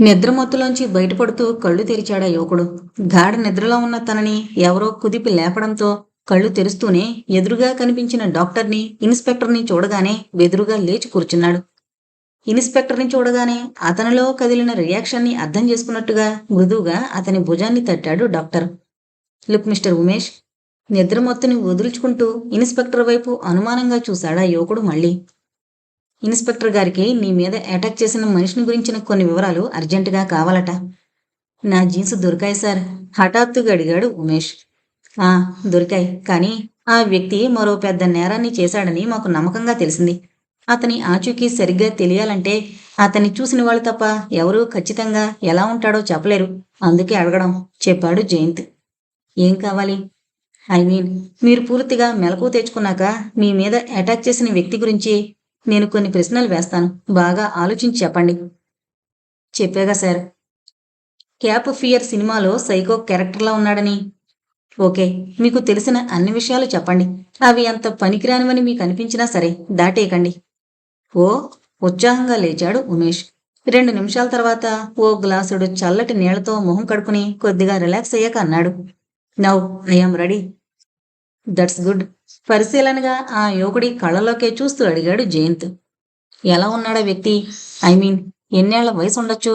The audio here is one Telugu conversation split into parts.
నిద్రమత్తులోంచి బయటపడుతూ కళ్ళు తెరిచాడా యువకుడు. గాఢ నిద్రలో ఉన్న తనని ఎవరో కుదిపి లేపడంతో కళ్ళు తెరుస్తూనే ఎదురుగా కనిపించిన డాక్టర్ని ఇన్స్పెక్టర్ని చూడగానే వెదురుగా లేచి కూర్చున్నాడు. ఇన్స్పెక్టర్ని చూడగానే అతనిలో కదిలిన రియాక్షన్ని అర్థం చేసుకున్నట్టుగా మృదువుగా అతని భుజాన్ని తట్టాడు డాక్టర్. Look mister Umesh. నిద్రమత్తుని వదులుచుకుంటూ ఇన్స్పెక్టర్ వైపు అనుమానంగా చూశాడా యువకుడు మళ్ళీ. ఇన్స్పెక్టర్ గారికి నీ మీద అటాక్ చేసిన మనిషిని గురించిన కొన్ని వివరాలు అర్జెంటుగా కావాలట. నా జీన్స్ దొరికాయి సార్ హఠాత్తుగా అడిగాడు ఉమేష్. ఆ దొరికాయి. కానీ ఆ వ్యక్తి మరో పెద్ద నేరాన్ని చేశాడని మాకు నమ్మకంగా తెలిసింది. అతని ఆచూకీ సరిగ్గా తెలియాలంటే అతన్ని చూసిన వాళ్ళు తప్ప ఎవరూ ఖచ్చితంగా ఎలా ఉంటాడో చెప్పలేరు. అందుకే అడగడం చెప్పాడు జయంత్. ఏం కావాలి? ఐ మీన్ మీరు పూర్తిగా మెలకు తెచ్చుకున్నాక మీ మీద అటాక్ చేసిన వ్యక్తి గురించి నేను కొన్ని ప్రశ్నలు వేస్తాను. బాగా ఆలోచించి చెప్పండి. చెప్పాగా సార్. క్యాప్ ఫియర్ సినిమాలో సైకో క్యారెక్టర్లా ఉన్నాడని. ఓకే మీకు తెలిసిన అన్ని విషయాలు చెప్పండి. అవి అంత పనికిరానివని మీకు అనిపించినా సరే దాటేయకండి. ఓ ఉత్సాహంగా లేచాడు ఉమేష్. రెండు నిమిషాల తర్వాత ఓ గ్లాసుడు చల్లటి నీళ్ళతో మొహం కడుకుని కొద్దిగా రిలాక్స్ అయ్యాక అన్నాడు. Now I'm ready. That's good పరిశీలనగా ఆ యువకుడి కళ్ళలోకే చూస్తూ అడిగాడు జయంత్. ఎలా ఉన్నాడా వ్యక్తి? ఐ మీన్ ఎన్నేళ్ళ వయసు ఉండొచ్చు?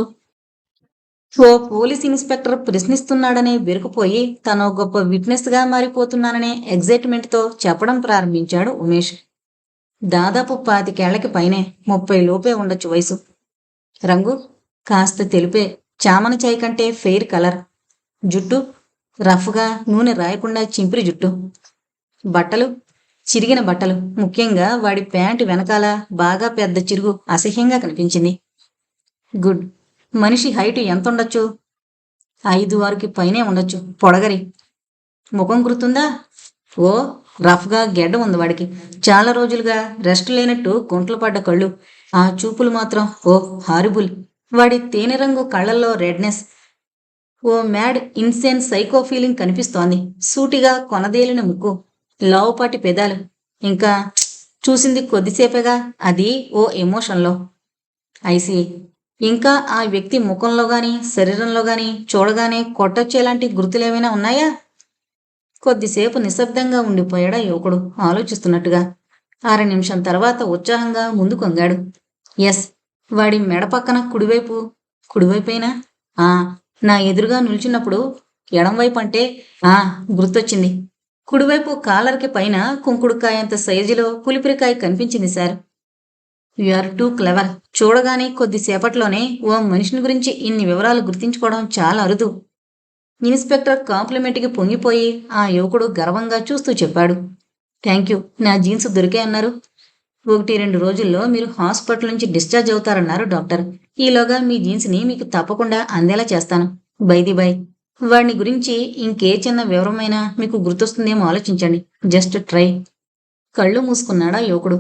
ఓ పోలీస్ ఇన్స్పెక్టర్ ప్రశ్నిస్తున్నాడని బెరుకుపోయి తను గొప్ప విట్నెస్గా మారిపోతున్నాననే ఎగ్జైట్మెంట్తో చెప్పడం ప్రారంభించాడు ఉమేష్. దాదాపు పాతికేళ్ళకి పైనే ముప్పై లోపే ఉండొచ్చు వయసు. రంగు కాస్త తెలిపే చామన చాయ్ కంటే ఫెయిర్ కలర్ జుట్టు రఫ్గా నూనె రాయకుండా చింపిరి జుట్టు. బట్టలు చిరిగిన బట్టలు. ముఖ్యంగా వాడి ప్యాంటు వెనకాల బాగా పెద్ద చిరుగు అసహ్యంగా కనిపించింది. గుడ్. మనిషి హైట్ ఎంత ఉండొచ్చు? ఐదు ఆరుకి పైనే ఉండొచ్చు. పొడగరి. ముఖం గుర్తుందా? ఓ రఫ్గా గెడ్డ ఉంది వాడికి. చాలా రోజులుగా రెస్ట్ లేనట్టు గుంటలు పడ్డ కళ్ళు. ఆ చూపులు మాత్రం ఓ హారిబుల్. వాడి తేనె రంగు కళ్ళల్లో రెడ్నెస్. ఓ మ్యాడ్ ఇన్సేన్ సైకో ఫీలింగ్ కనిపిస్తోంది. సూటిగా కొనదేలిన ముక్కు. లావుపాటి పెదాలు. ఇంకా చూసింది కొద్దిసేపేగా అది ఓ ఎమోషన్లో. ఐసి ఇంకా ఆ వ్యక్తి ముఖంలో గాని శరీరంలో గాని చూడగానే కొట్టొచ్చేలాంటి గుర్తులేమైనా ఉన్నాయా? కొద్దిసేపు నిశ్శబ్దంగా ఉండిపోయాడా యువకుడు ఆలోచిస్తున్నట్టుగా. అర నిమిషం తర్వాత ఉత్సాహంగా ముందు కొంగాడు ఎస్ వాడి మెడ పక్కన కుడివైపు కుడివైపైనా? ఆ నా ఎదురుగా నిల్చున్నప్పుడు ఎడంవైపు అంటే ఆ గుర్తొచ్చింది. కుడివైపు కాలర్కి పైన కుంకుడుకాయంత సైజులో పులిపిరికాయ కనిపించింది సార్. ఆర్ టూ క్లెవర్ చూడగానే కొద్దిసేపట్లోనే ఓ మనిషిని గురించి ఇన్ని వివరాలు గుర్తించుకోవడం చాలా అరుదు. ఇన్స్పెక్టర్ కాంప్లిమెంట్కి పొంగిపోయి ఆ యువకుడు గర్వంగా చూస్తూ చెప్పాడు. థ్యాంక్ యూ నా జీన్స్ దొరికే అన్నారు. ఒకటి రెండు రోజుల్లో మీరు హాస్పిటల్ నుంచి డిశ్చార్జ్ అవుతారన్నారు డాక్టర్. ఈలోగా మీ జీన్స్ని మీకు తప్పకుండా అందేలా చేస్తాను. బైది బై వాడిని గురించి ఇంకే చిన్న వివరమైనా మీకు గుర్తొస్తుందేమో ఆలోచించండి. Just try. కళ్ళు మూసుకున్నాడా యువకుడు.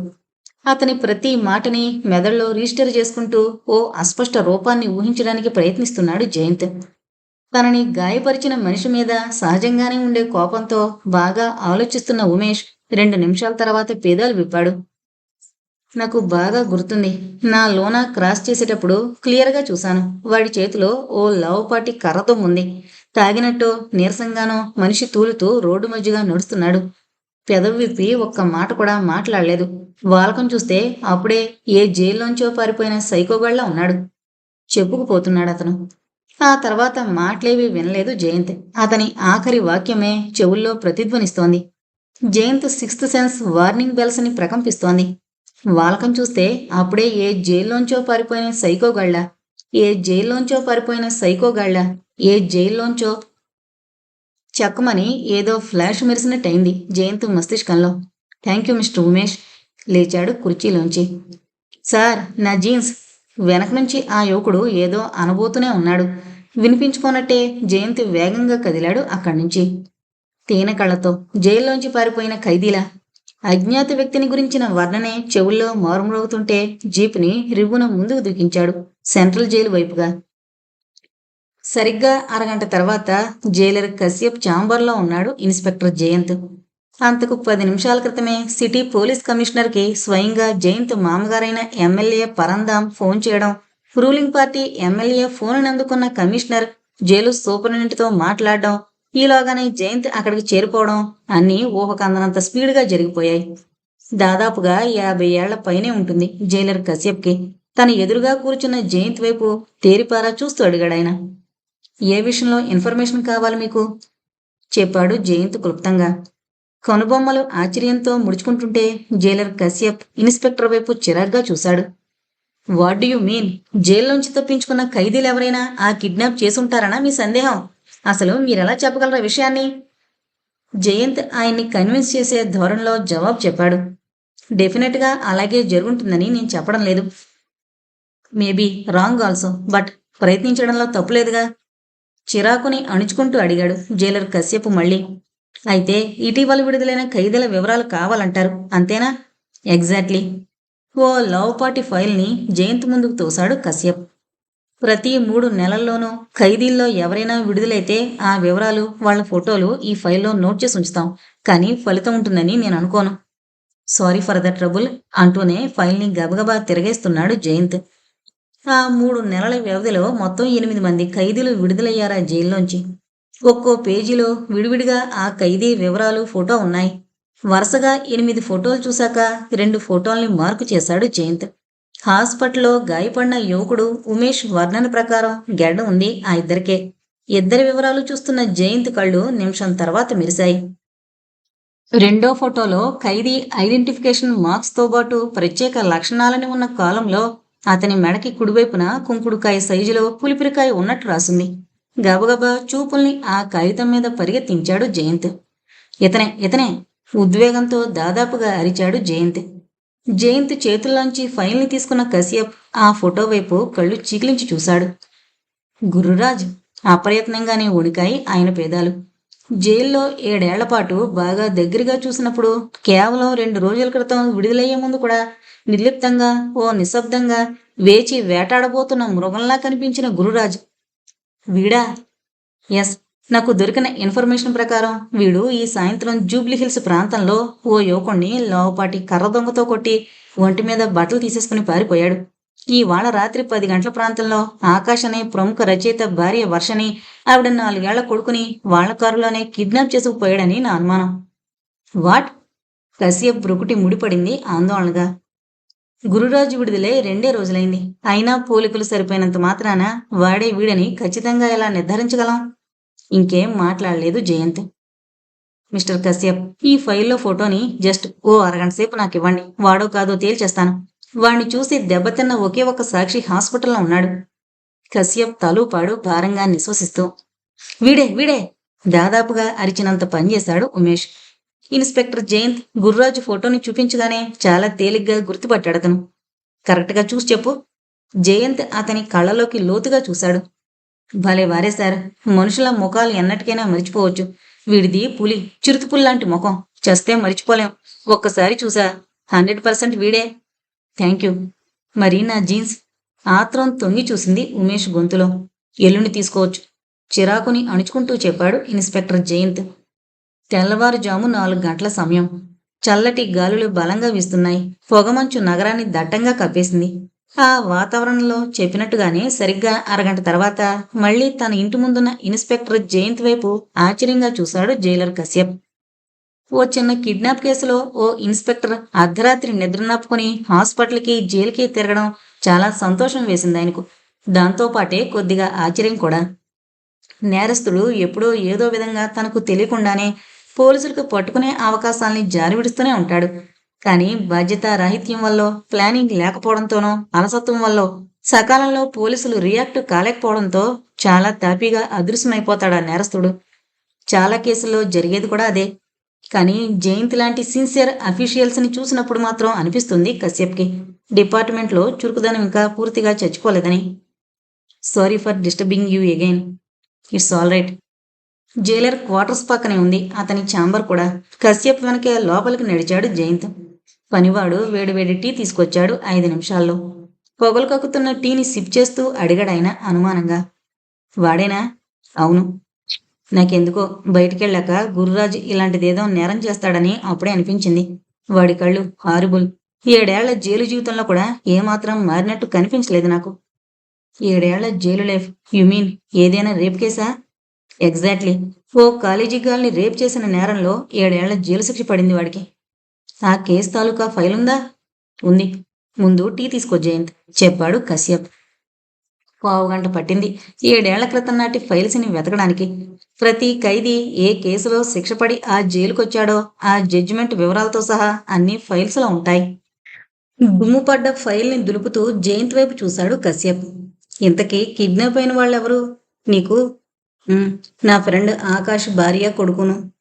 అతని ప్రతి మాటని మెదడులో రిజిస్టర్ చేసుకుంటూ ఓ అస్పష్ట రూపాన్ని ఊహించడానికి ప్రయత్నిస్తున్నాడు జయంత్. తనని గాయపరిచిన మనిషి మీద సహజంగానే ఉండే కోపంతో బాగా ఆలోచిస్తున్న ఉమేష్ రెండు నిమిషాల తర్వాత పేదాలు విప్పాడు. నాకు బాగా గుర్తుంది. నా లోనా క్రాస్ చేసేటప్పుడు క్లియర్గా చూశాను. వాడి చేతిలో ఓ లావుపాటి కర్రతో ఉంది. తాగినట్టు నీరసంగానో మనిషి తూలుతూ రోడ్డు మధ్యగా నడుస్తున్నాడు. పెదవిప్పి ఒక్క మాట కూడా మాట్లాడలేదు. వాలకం చూస్తే అప్పుడే ఏ జైల్లోంచో పారిపోయిన సైకోగళ్ళ ఉన్నాడు. చెప్పుకుపోతున్నాడు అతను. ఆ తర్వాత మాటలేవి వినలేదు జయంత్. అతని ఆఖరి వాక్యమే చెవుల్లో ప్రతిధ్వనిస్తోంది. జయంత్ సిక్స్త్ సెన్స్ వార్నింగ్ బెల్స్ని ప్రకంపిస్తోంది. వాలకం చూస్తే అప్పుడే ఏ జైల్లోంచో పారిపోయిన సైకోగాళ్ళ ఏ జైల్లోంచో పారిపోయిన సైకోగాళ్ళ ఏ జైల్లోంచో చెక్కమని ఏదో ఫ్లాష్ మెరిసినట్టయింది Jayant మస్తిష్కంలో. Thank you mister Umesh. లేచాడు కుర్చీలోంచి. సార్ నా జీన్స్. వెనక నుంచి ఆ యువకుడు ఏదో అనబోతూనే ఉన్నాడు. వినిపించుకోనట్టే జయంత్ వేగంగా కదిలాడు అక్కడి నుంచి. తేనె కళ్ళతో జైల్లోంచి పారిపోయిన ఖైదీలా. అజ్ఞాత వ్యక్తిని గురించిన వర్ణనే చెవుల్లో మారుమ్రోగుతుంటే జీపుని రివ్వున ముందుకు దూకించాడు. సెంట్రల్ జైలు వైపుగా. సరిగ్గా అరగంట తర్వాత జైలర్ కశ్యప్ ఛాంబర్లో ఉన్నాడు ఇన్స్పెక్టర్ జయంత్. అంతకు పది నిమిషాల క్రితమే సిటీ పోలీస్ కమిషనర్కి స్వయంగా జయంత్ మామగారైన ఎమ్మెల్యే పరందాం ఫోన్ చేయడం రూలింగ్ పార్టీ ఎమ్మెల్యే ఫోన్ అందుకున్న కమిషనర్ జైలు సూపరింటెండెంట్తో మాట్లాడడం ఈలోగానే జయంత్ అక్కడికి చేరిపోవడం అన్నీ ఊహకందనంత స్పీడ్గా జరిగిపోయాయి. దాదాపుగా యాభై ఏళ్ళ పైనే ఉంటుంది జైలర్ కశ్యప్కి. తన ఎదురుగా కూర్చున్న జయంత్ వైపు తేరిపారా చూస్తూ అడిగాడాయన. ఏ విషయంలో ఇన్ఫర్మేషన్ కావాలి మీకు? చెప్పాడు జయంత్ క్లుప్తంగా. కనుబొమ్మలు ఆశ్చర్యంతో ముడుచుకుంటుంటే జైలర్ కశ్యప్ ఇన్స్పెక్టర్ వైపు చిరాగ్గా చూశాడు. వాట్ యు మీన్ జైల్లోంచి తప్పించుకున్న ఖైదీలు ఎవరైనా ఆ కిడ్నాప్ చేసుంటారనా మీ సందేహం? అసలు మీరెలా చెప్పగలరా విషయాన్ని? జయంత్ ఆయన్ని కన్విన్స్ చేసే ధోరణిలో జవాబు చెప్పాడు. డెఫినెట్గా అలాగే జరుగుంటుందని నేను చెప్పడం లేదు. మేబీ రాంగ్ ఆల్సో బట్ ప్రయత్నించడంలో తప్పులేదుగా. చిరాకుని అణుచుకుంటూ అడిగాడు జైలర్ కశ్యప్ మళ్ళీ. అయితే ఇటీవల విడుదలైన ఖైదీల వివరాలు కావాలంటారు అంతేనా? ఎగ్జాక్ట్లీ. ఓ లవ్ పార్టీ ఫైల్ని జయంత్ ముందుకు తోశాడు కశ్యప్. ప్రతి మూడు నెలల్లోనూ ఖైదీల్లో ఎవరైనా విడుదలైతే ఆ వివరాలు వాళ్ళ ఫోటోలు ఈ ఫైల్లో నోట్ చేసి ఉంచుతాం. కానీ ఫలితం ఉంటుందని నేను అనుకోను. సారీ ఫర్ ద ట్రబుల్ అంటూనే ఫైల్ని గబగబా తిరగేస్తున్నాడు జయంత్. మూడు నెలల వ్యవధిలో మొత్తం ఎనిమిది మంది ఖైదీలు విడుదలయ్యారా జైల్లోంచి? ఒక్కో పేజీలో విడివిడిగా ఆ ఖైదీ వివరాలు ఫోటో ఉన్నాయి. వరుసగా ఎనిమిది ఫోటోలు చూశాక రెండు ఫోటోల్ని మార్కు చేశాడు జయంత్. హాస్పిటల్లో గాయపడిన యువకుడు ఉమేష్ వర్ణన ప్రకారం గెడ్డ ఉంది ఆ ఇద్దరికే. ఇద్దరి వివరాలు చూస్తున్న జయంత్ కళ్ళు నిమిషం తర్వాత మెరిశాయి. రెండో ఫోటోలో ఖైదీ ఐడెంటిఫికేషన్ మార్క్స్తో పాటు ప్రత్యేక లక్షణాలని ఉన్న కాలంలో అతని మెడకి కుడివైపున కుంకుడుకాయ సైజులో పులిపిరికాయ ఉన్నట్టు రాసింది. గబగబా చూపుల్ని ఆ కాగితం మీద పరిగెత్తించాడు జయంత్. ఇతనే ఇతనే ఉద్వేగంతో దాదాపుగా అరిచాడు జయంత్. జయంత్ చేతుల్లోంచి ఫైల్ని తీసుకున్న కశ్యప్ ఆ ఫోటో వైపు కళ్ళు చీకిలించి చూశాడు. గురురాజ్ అప్రయత్నంగానే ఉడికాయి ఆయన పేదాలు. జైల్లో ఏడేళ్ళ పాటు బాగా దగ్గరగా చూసినప్పుడు కేవలం రెండు రోజుల క్రితం విడుదలయ్యే ముందు కూడా నిర్లిప్తంగా ఓ నిశ్శబ్దంగా వేచి వేటాడబోతున్న మృగంలా కనిపించిన గురురాజ్. వీడా? ఎస్. నాకు దొరికిన ఇన్ఫర్మేషన్ ప్రకారం వీడు ఈ సాయంత్రం జూబ్లీ హిల్స్ ప్రాంతంలో ఓ యువకుణ్ణి లోపాటి కర్ర దొంగతో కొట్టి ఒంటి మీద బట్టలు తీసేసుకుని పారిపోయాడు. ఈ వాళ్ళ రాత్రి పది గంటల ప్రాంతంలో ఆకాష్ అనే ప్రముఖ రచయిత భార్య వర్షని ఆవిడ నాలుగేళ్ళ కొడుకుని వాళ్ళ కారులోనే కిడ్నాప్ చేసుకుపోయాడని నా అనుమానం. వాట్? కశ్యప్ బ్రుకుటి ముడిపడింది ఆందోళనగా. గురురాజు విడుదలై రెండే రోజులైంది. అయినా పోలికలు సరిపోయినంత మాత్రాన వాడే వీడని ఖచ్చితంగా ఎలా నిర్ధారించగలం? ఇంకేం మాట్లాడలేదు జయంత్. మిస్టర్ కశ్యప్ ఈ ఫైల్లో ఫోటోని జస్ట్ ఓ అరగంట సేపు నాకు ఇవ్వండి వాడో కాదో తేల్చేస్తాను. వాణ్ణి చూసి దెబ్బతిన్న ఒకే ఒక సాక్షి హాస్పిటల్లో ఉన్నాడు. కశ్యప్ తలూపాడు భారంగా నిశ్వసిస్తూ వీడే వీడే! దాదాపుగా అరిచినంత పనిచేశాడు ఉమేష్. ఇన్స్పెక్టర్ జయంత్ గుర్రాజు ఫోటోని చూపించగానే చాలా తేలిగ్గా గుర్తుపట్టాడు అతను. కరెక్ట్గా చూసి చెప్పు. జయంత్ అతని కళ్ళలోకి లోతుగా చూశాడు. భలే వారే సార్. మనుషుల ముఖాలు ఎన్నటికైనా మరిచిపోవచ్చు. వీడిది పులి చిరుతుపుల్లాంటి ముఖం. చస్తే మరిచిపోలేం. ఒక్కసారి చూసా. హండ్రెడ్ పర్సెంట్ వీడే. Thank you. మరి నా జీన్స్ ఆత్రం తొంగి చూసింది ఉమేష్ గొంతులో. ఎల్లుండి తీసుకోవచ్చు. చిరాకుని అణుచుకుంటూ చెప్పాడు ఇన్స్పెక్టర్ జయంత్. తెల్లవారుజాము నాలుగు గంటల సమయం. చల్లటి గాలులు బలంగా వీస్తున్నాయి. పొగమంచు నగరాన్ని దట్టంగా కప్పేసింది. ఆ వాతావరణంలో చెప్పినట్టుగానే సరిగ్గా అరగంట తర్వాత మళ్ళీ తన ఇంటి ముందున్న ఇన్స్పెక్టర్ జయంత్ వైపు ఆశ్చర్యంగా చూశాడు జైలర్ కశ్యప్. ఓ చిన్న కిడ్నాప్ కేసులో ఓ ఇన్స్పెక్టర్ అర్ధరాత్రి నిద్రనాపుకొని హాస్పిటల్కి జైలుకి తిరగడం చాలా సంతోషం వేసింది ఆయనకు. దాంతోపాటే కొద్దిగా ఆశ్చర్యం కూడా. నేరస్తుడు ఎప్పుడో ఏదో విధంగా తనకు తెలియకుండానే పోలీసులకు పట్టుకునే అవకాశాల్ని జారివిడుస్తూనే ఉంటాడు. కానీ బాధ్యత రాహిత్యం వల్ల ప్లానింగ్ లేకపోవడంతోనో అలసత్వం వల్ల సకాలంలో పోలీసులు రియాక్ట్ కాలేకపోవడంతో చాలా తాపీగా అదృశ్యమైపోతాడు ఆ నేరస్తుడు. చాలా కేసుల్లో జరిగేది కూడా అదే. కానీ జయంత్ లాంటి సిన్సియర్ అఫీషియల్స్ని చూసినప్పుడు మాత్రం అనిపిస్తుంది కశ్యప్కి. డిపార్ట్మెంట్లో చురుకుదనం ఇంకా పూర్తిగా చచ్చిపోలేదని sorry for disturbing you again. It's all right. Jailer quarters పక్కనే ఉంది అతని ఛాంబర్ కూడా. కశ్యప్ వెనకే లోపలికి నడిచాడు జయంత్. పనివాడు వేడివేడి టీ తీసుకొచ్చాడు ఐదు నిమిషాల్లో. పొగలు కక్కుతున్న టీని సిప్ చేస్తూ అడిగాడాయన అనుమానంగా. వాడేనా? అవును. నాకెందుకో బయటికెళ్ళాక గురురాజు ఇలాంటిదేదో నేరం చేస్తాడని అప్పుడే అనిపించింది. వాడి కళ్ళు హారిబుల్. ఏడేళ్ళ జైలు జీవితంలో కూడా ఏమాత్రం మారినట్టు కనిపించలేదు నాకు. ఏడేళ్ళ జైలు లైఫ్. యు మీన్ ఏదైనా రేప్ కేసా? ఎగ్జాక్ట్లీ. ఓ కాలేజీ గాల్ని రేప్ చేసిన నేరంలో ఏడేళ్ళ జైలు శిక్ష పడింది వాడికి. ఆ కేసు తాలూకా ఫైల్ ఉందా ఉంది. ముందు టీ తీసుకో జయంత్. చెప్పాడు కశ్యప్. పావు గంట పట్టింది. ఏడేళ్ళ క్రితం నాటి ఫైల్స్ని వెతకడానికి ప్రతి ఖైదీ ఏ కేసులో శిక్షపడి ఆ జైలుకొచ్చాడో ఆ జడ్జిమెంట్ వివరాలతో సహా అన్ని ఫైల్స్లో ఉంటాయి. దుమ్ముపడ్డ ఫైల్ని దులుపుతూ జయంత్ వైపు చూశాడు కశ్యప్. ఇంతకీ కిడ్నాప్ అయిన వాళ్ళెవరు? నీకు? నా ఫ్రెండ్ ఆకాష్ భార్య కొడుకును.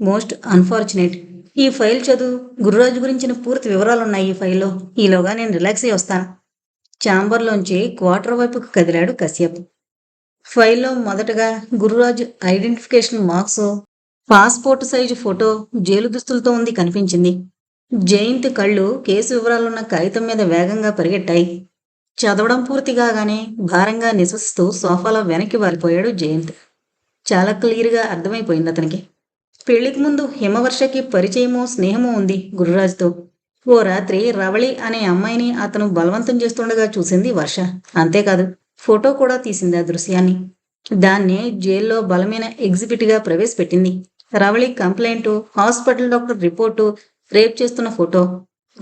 Most unfortunate. ఈ ఫైల్ చదువు గురురాజు గురించిన పూర్తి వివరాలున్నాయి ఈ ఫైల్లో. ఈలోగా నేను రిలాక్స్ అయ్యి వస్తాను. ఛాంబర్లోంచి క్వార్టర్ వైపుకు కదిలాడు కశ్యప్. ఫైల్లో మొదటగా Gururaju identification marks passport size photo jail దుస్తులతో ఉంది కనిపించింది. జయంత్ కళ్ళు కేసు వివరాలున్న కాగితం మీద వేగంగా పరిగెట్టాయి. చదవడం పూర్తి కాగానే భారంగా నిశ్వసిస్తూ సోఫాలో వెనక్కి వారిపోయాడు జయంత్ చాలా క్లియర్గా అర్థమైపోయింది అతనికి. పెళ్ళికి ముందు హిమవర్షకి పరిచయమో స్నేహమో ఉంది గురురాజుతో. ఓ రాత్రి రవళి అనే అమ్మాయిని అతను బలవంతం చేస్తుండగా చూసింది వర్ష. అంతేకాదు ఫోటో కూడా తీసింది ఆ దృశ్యాన్ని. దాన్నే జైల్లో బలమైన ఎగ్జిబిట్గా ప్రవేశపెట్టింది. Ravali complaint hospital doctor report rape చేస్తున్న ఫోటో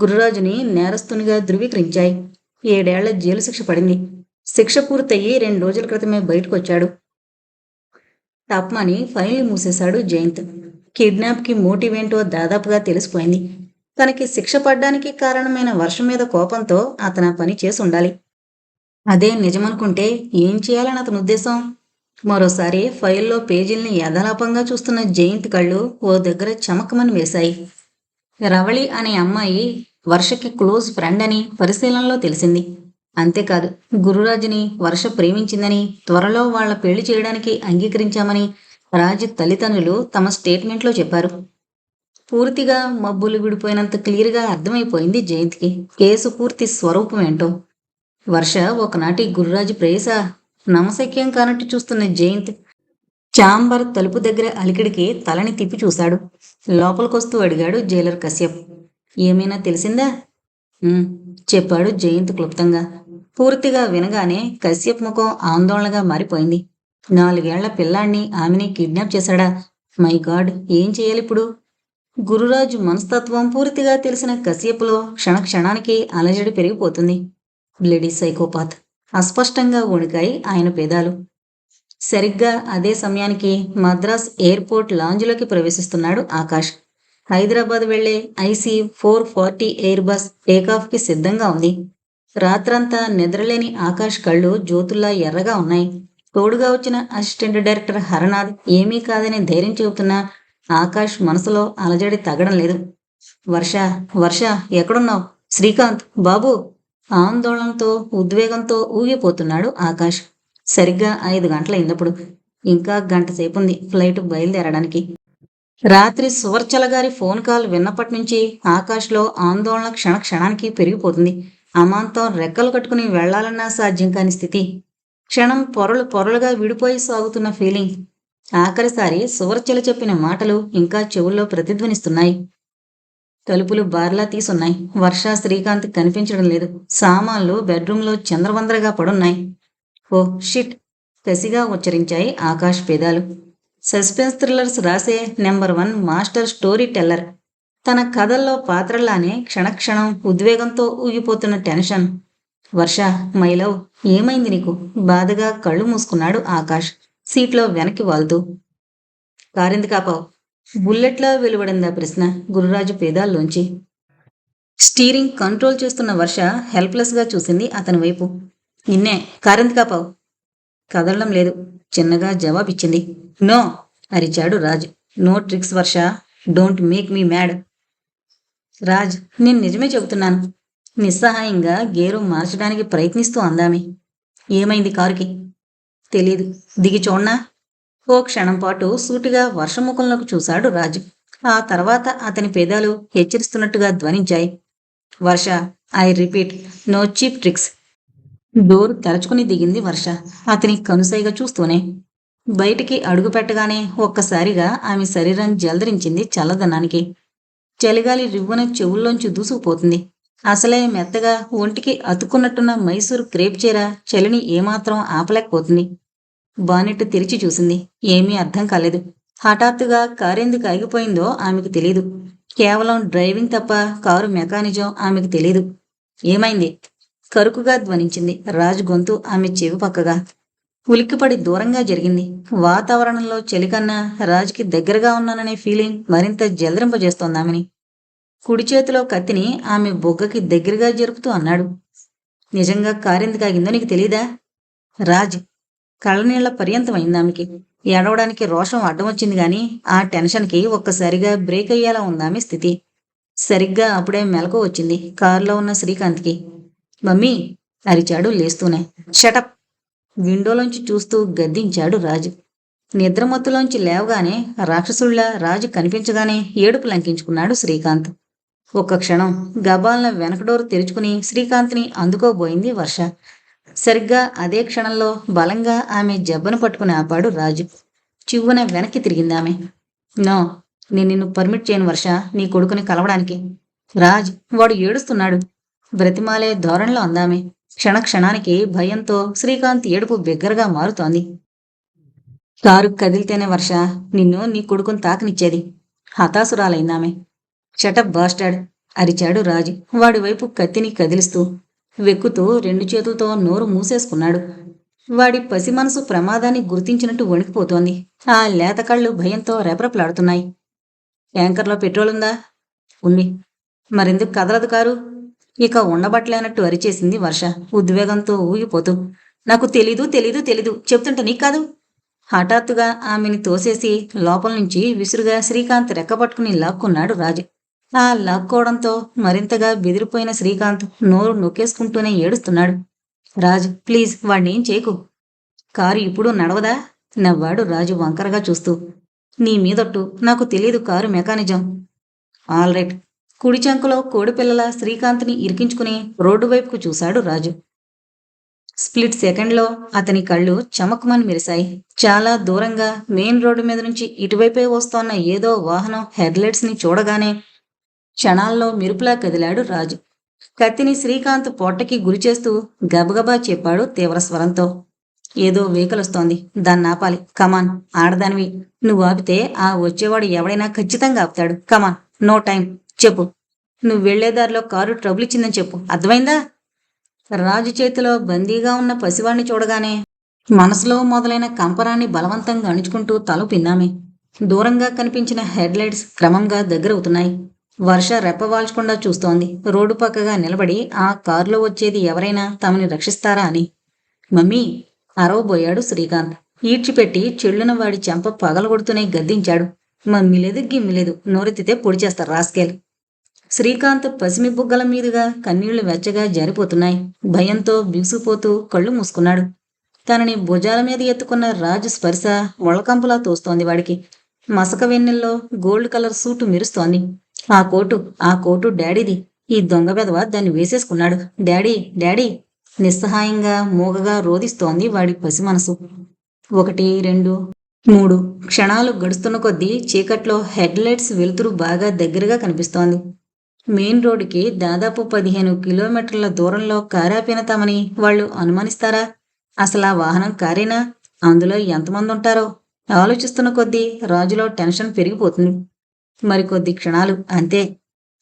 గురురాజుని నేరస్తునిగా ధృవీకరించాయి. ఏడేళ్ళ జైలు శిక్ష పడింది. శిక్ష పూర్తయి రెండు రోజుల క్రితమే బయటకు వచ్చాడు తప్పమని ఫైల్ మూసేశాడు జయంత్. కిడ్నాప్కి మోటివ్ ఏంటో దాదాపుగా తెలిసిపోయింది. తనకి శిక్ష పడ్డానికి కారణమైన వర్షం మీద కోపంతో అతను పని చేసి ఉండాలి. అదే నిజమనుకుంటే ఏం చేయాలని అతని ఉద్దేశం? మరోసారి ఫైల్లో పేజీల్ని యథాలాపంగా చూస్తున్న జయంత్ కళ్ళు ఓ దగ్గర చమకమని వేశాయి. రవళి అనే అమ్మాయి వర్షకి క్లోజ్ ఫ్రెండ్ అని పరిశీలనలో తెలిసింది. అంతేకాదు గురురాజుని వర్ష ప్రేమించిందని త్వరలో వాళ్ళ పెళ్ళి చేయడానికి అంగీకరించామని రాజు తల్లిదండ్రులు తమ స్టేట్మెంట్లో చెప్పారు. పూర్తిగా మబ్బులు విడిపోయినంత క్లియర్గా అర్థమైపోయింది జయంత్కి. కేసు పూర్తి స్వరూపం ఏంటో. వర్ష ఒకనాటి గురురాజు ప్రేయస నమశక్యం కానట్టు చూస్తున్న జయంత్ చాంబర్ తలుపు దగ్గర అలికిడికి తలని తిప్పి చూశాడు. లోపలికొస్తూ అడిగాడు జైలర్ కశ్యప్. ఏమైనా తెలిసిందా? చెప్పాడు జయంత్ క్లుప్తంగా. పూర్తిగా వినగానే కశ్యప్ ముఖం ఆందోళనగా మారిపోయింది. నాలుగేళ్ళ పిల్లాన్ని ఆమెని కిడ్నాప్ చేశాడా? మై గాడ్ ఏం చేయాలి ఇప్పుడు గురురాజు మనస్తత్వం పూర్తిగా తెలిసిన కశ్యప్లో క్షణక్షణానికి అలజడి పెరిగిపోతుంది. Bloody psychopath. అస్పష్టంగా వణికాయి ఆయన పేదాలు. సరిగ్గా అదే సమయానికి మద్రాస్ ఎయిర్పోర్ట్ లాంజ్లోకి ప్రవేశిస్తున్నాడు ఆకాష్. హైదరాబాద్ వెళ్ళే IC four forty air bus టేకాఫ్కి సిద్ధంగా ఉంది. రాత్రంతా నిద్రలేని ఆకాష్ కళ్ళు జ్యోతుల్లా ఎర్రగా ఉన్నాయి. తోడుగా వచ్చిన అసిస్టెంట్ డైరెక్టర్ హరనాథ్ ఏమీ కాదని ధైర్యం చెబుతున్నా ఆకాష్ మనసులో అలజడి తగ్గడం లేదు. వర్ష వర్ష ఎక్కడున్నావు? శ్రీకాంత్ బాబు! ఆందోళనతో ఉద్వేగంతో ఊగిపోతున్నాడు ఆకాష్. సరిగ్గా ఐదు గంటలైనప్పుడు ఇంకా గంట సేపుంది ఫ్లైట్ బయలుదేరడానికి. రాత్రి సువర్చల గారి ఫోన్ కాల్ విన్నప్పటి నుంచి ఆకాష్లో ఆందోళన క్షణ క్షణానికి పెరిగిపోతుంది. అమాంతం రెక్కలు కట్టుకుని వెళ్ళాలన్నా సాధ్యం కాని స్థితి. క్షణం పొరలు పొరలుగా విడిపోయి సాగుతున్న ఫీలింగ్ ఆఖరిసారి సువర్చలు చెప్పిన మాటలు ఇంకా చెవుల్లో ప్రతిధ్వనిస్తున్నాయి. తలుపులు బార్లా తీసున్నాయి. వర్ష శ్రీకాంత్ కనిపించడం లేదు. సామాన్లు బెడ్రూమ్లో చంద్రవందరగా పడున్నాయి. Oh shit! కసిగా ఉచ్చరించాయి ఆకాష్ పేదాలు. సస్పెన్స్ థ్రిల్లర్స్ రాసే number one master story teller. తన కథల్లో పాత్రలానే క్షణక్షణం ఉద్వేగంతో ఊగిపోతున్న టెన్షన్. వర్ష మైలవ్ ఏమైంది నీకు? బాధగా కళ్ళు మూసుకున్నాడు ఆకాష్ సీట్లో వెనక్కి వాలుతూ కారింది కాపావు బుల్లెట్లా వెలువడిందా ప్రశ్న? గురురాజు పేదాల్లోంచి. స్టీరింగ్ కంట్రోల్ చేస్తున్న వర్ష హెల్ప్లెస్గా చూసింది అతని వైపు. నిన్నే. కారింది కాపావు కదలడం లేదు. చిన్నగా జవాబిచ్చింది. నో అరిచాడు Raj. No tricks Varsha. Don't make me mad. Raj నేను నిజమే చెబుతున్నాను. నిస్సహాయంగా గేరు మార్చడానికి ప్రయత్నిస్తూ అందామే. ఏమైంది కారుకి? తెలియదు దిగి చూడనా? ఓ క్షణం పాటు సూటిగా వర్షముఖంలోకి చూశాడు రాజు. ఆ తర్వాత అతని పేదాలు హెచ్చరిస్తున్నట్టుగా ధ్వనించాయి. Varsha I repeat no cheap tricks. Door తెరచుకుని దిగింది వర్ష. అతని కనుసైగా చూస్తూనే. బయటికి అడుగు పెట్టగానే ఒక్కసారిగా ఆమె శరీరం జలదరించింది చల్లదనానికి. చలిగాలి రివ్వున చెవుల్లోంచి దూసుకుపోతుంది. అసలే మెత్తగా ఒంటికి అతుక్కున్నట్టున్న మైసూర్ క్రేప్ చీర చలిని ఏమాత్రం ఆపలేకపోతుంది. బానెట్టు తెరిచి చూసింది. ఏమీ అర్థం కాలేదు. హఠాత్తుగా కారెందుకు ఆగిపోయిందో ఆమెకు తెలియదు కేవలం డ్రైవింగ్ తప్ప కారు మెకానిజం ఆమెకు తెలియదు ఏమైంది? కరుకుగా ధ్వనించింది రాజు గొంతు ఆమె చెవి పక్కగా. ఉలిక్కిపడి దూరంగా జరిగింది. వాతావరణంలో చలికన్నా రాజుకి దగ్గరగా ఉన్నాననే ఫీలింగ్ మరింత జలరింపజేస్తోందామని ఆమెని. కుడి చేతిలో కత్తిని ఆమె బొగ్గకి దగ్గరగా జరుపుతూ అన్నాడు. నిజంగా కారెందుకు ఆగిందో నీకు తెలీదా? రాజ్ కళ్ళనీళ్ళ పర్యంతమైంది ఆమెకి. ఏడవడానికి రోషం అడ్డం వచ్చింది గాని ఆ టెన్షన్కి ఒక్కసారిగా బ్రేక్ అయ్యేలా ఉందామె స్థితి. సరిగ్గా అప్పుడే మెలకు వచ్చింది కారులో ఉన్న శ్రీకాంత్కి. మమ్మీ అరిచాడు లేస్తూనే. షటప్ విండోలోంచి చూస్తూ గద్దించాడు రాజు. నిద్రమత్తులోంచి లేవగానే రాక్షసుళ్ళ రాజు కనిపించగానే ఏడుపు లంకించుకున్నాడు శ్రీకాంత్. ఒక్క క్షణం గబాలన వెనకడోరు తెరుచుకుని శ్రీకాంత్ని అందుకోబోయింది వర్ష. సరిగ్గా అదే క్షణంలో బలంగా ఆమె జబ్బను పట్టుకుని ఆపాడు రాజు. చివ్వున వెనక్కి తిరిగింది ఆమె. నో నేను నిన్ను పర్మిట్ చేయను వర్ష నీ కొడుకుని కలవడానికి. రాజ్ వాడు ఏడుస్తున్నాడు. బ్రతిమాలే ధోరణిలో అందామె క్షణ క్షణానికి భయంతో శ్రీకాంత్ ఏడుపు బిగ్గరగా మారుతోంది. కారు కదిలితేనే వర్ష నిన్ను నీ కొడుకుని తాకనిచ్చేది. హతాసురాలైందామె షటప్ బాస్టాడ్ అరిచాడు రాజు. వాడి వైపు కత్తిని కదిలిస్తూ. వెక్కుతూ రెండు చేతులతో నోరు మూసేసుకున్నాడు. వాడి పసి మనసు ప్రమాదాన్ని గుర్తించినట్టు వణికిపోతోంది. ఆ లేత కళ్ళు భయంతో రెపరెపలాడుతున్నాయి. ట్యాంకర్లో పెట్రోల్ ఉందా? ఉంది. మరెందుకు కదలదు కారు? ఇక ఉండబట్టలేనట్టు అరిచేసింది వర్ష. ఉద్వేగంతో ఊగిపోతూ నాకు తెలీదు తెలీదు తెలీదు. చెప్తుంటే నీకు కాదు. హఠాత్తుగా ఆమెని తోసేసి లోపల నుంచి విసురుగా శ్రీకాంత్ రెక్కపట్టుకుని లాక్కున్నాడు రాజు. ఆ లాక్కోవడంతో మరింతగా బెదిరిపోయిన శ్రీకాంత్ నోరు నొక్కేసుకుంటూనే ఏడుస్తున్నాడు. రాజు ప్లీజ్ వాణ్ణి ఏం చేయకు. కారు ఇప్పుడు నడవదా? నవ్వాడు రాజు వంకరగా చూస్తూ. నీ మీదొట్టు నాకు తెలియదు కారు మెకానిజం. All right. కుడి చంకలో కోడిపిల్లల శ్రీకాంత్ని ఇరికించుకుని రోడ్డు వైపుకు చూశాడు రాజు. స్ప్లిట్ సెకండ్లో అతని కళ్ళు చమకుమని మెరిశాయి. చాలా దూరంగా మెయిన్ రోడ్డు మీద నుంచి ఇటువైపే వస్తోన్న ఏదో వాహనం హెడ్లైట్స్ని చూడగానే క్షణాల్లో మెరుపులా కదిలాడు రాజు. కత్తిని శ్రీకాంత్ పొట్టకి గురిచేస్తూ గబగబా చెప్పాడు తీవ్ర స్వరంతో ఏదో వేకలొస్తోంది వస్తోంది దాన్ని ఆపాలి. కమాన్ ఆడదానివి. నువ్వు ఆపితే ఆ వచ్చేవాడు ఎవడైనా ఖచ్చితంగా ఆపుతాడు. కమాన్ నో టైం చెప్పు. నువ్వు వెళ్ళేదారిలో కారు ట్రబుల్ ఇచ్చిందని చెప్పు. అర్థమైందా? రాజు చేతిలో బందీగా ఉన్న పసివాణ్ణి చూడగానే మనసులో మొదలైన కంపరాన్ని బలవంతంగా అణుచుకుంటూ తల పిన్నామే దూరంగా కనిపించిన హెడ్లైట్స్ క్రమంగా దగ్గరవుతున్నాయి. వర్ష రెప్పవాల్చకుండా చూస్తోంది. రోడ్డు పక్కగా నిలబడి ఆ కారులో వచ్చేది ఎవరైనా తమని రక్షిస్తారా అని. మమ్మీ అరవబోయాడు శ్రీకాంత్. ఈడ్చిపెట్టి చెల్లున వాడి చెంప పగలగొడుతూనే గద్దించాడు. మమ్మిలేదు గిమ్మిలేదు నోరెత్తితే పొడిచేస్తారు రాస్కేల్. శ్రీకాంత్ పసిమి బుగ్గల మీదుగా కన్నీళ్ళు వెచ్చగా జారిపోతున్నాయి. భయంతో బిగుసిపోతూ కళ్ళు మూసుకున్నాడు. తనని భుజాల మీద ఎత్తుకున్న రాజు స్పర్శ ఒళ్ళకంపులా తోస్తోంది వాడికి. మసక వెన్నెల్లో గోల్డ్ కలర్ సూటు మెరుస్తోంది. ఆ కోటు ఆ కోటు డాడీది. ఈ దొంగ పెదవ దాన్ని వేసేసుకున్నాడు. Daddy daddy! నిస్సహాయంగా మూగగా రోదిస్తోంది వాడి పసి మనసు. ఒకటి రెండు మూడు. క్షణాలు గడుస్తున్న కొద్దీ చీకట్లో హెడ్లైట్స్ వెలుతురు బాగా దగ్గరగా కనిపిస్తోంది. మెయిన్ రోడ్డుకి దాదాపు పదిహేను కిలోమీటర్ల దూరంలో కారాపిన తమని వాళ్ళు అనుమానిస్తారా? అసలు ఆ వాహనం కారేనా? అందులో ఎంతమంది ఉంటారో? ఆలోచిస్తున్న కొద్దీ రాజులో టెన్షన్ పెరిగిపోతుంది. మరికొద్ది క్షణాలు అంతే.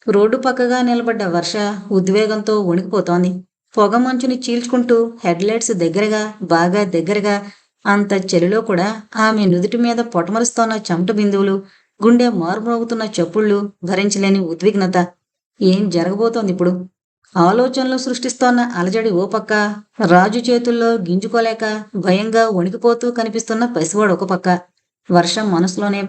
రోడ్డు పక్కగా నిలబడ్డ వర్ష ఉద్వేగంతో వణికిపోతోంది. పొగ మంచుని చీల్చుకుంటూ హెడ్లైట్స్ దగ్గరగా బాగా దగ్గరగా అంత చలిలో కూడా ఆమె నుదుటి మీద పొటమరుస్తోన్న చెమట బిందువులు గుండె మారుమోగుతున్న చప్పుళ్ళు భరించలేని ఉద్విగ్నత. ఏం జరగబోతోంది ఇప్పుడు? ఆలోచనలు సృష్టిస్తోన్న అలజడి ఓ పక్క రాజు చేతుల్లో గింజుకోలేక భయంగా వణికిపోతూ కనిపిస్తున్న పసివాడు ఒక పక్క. వర్షం మనసులోనే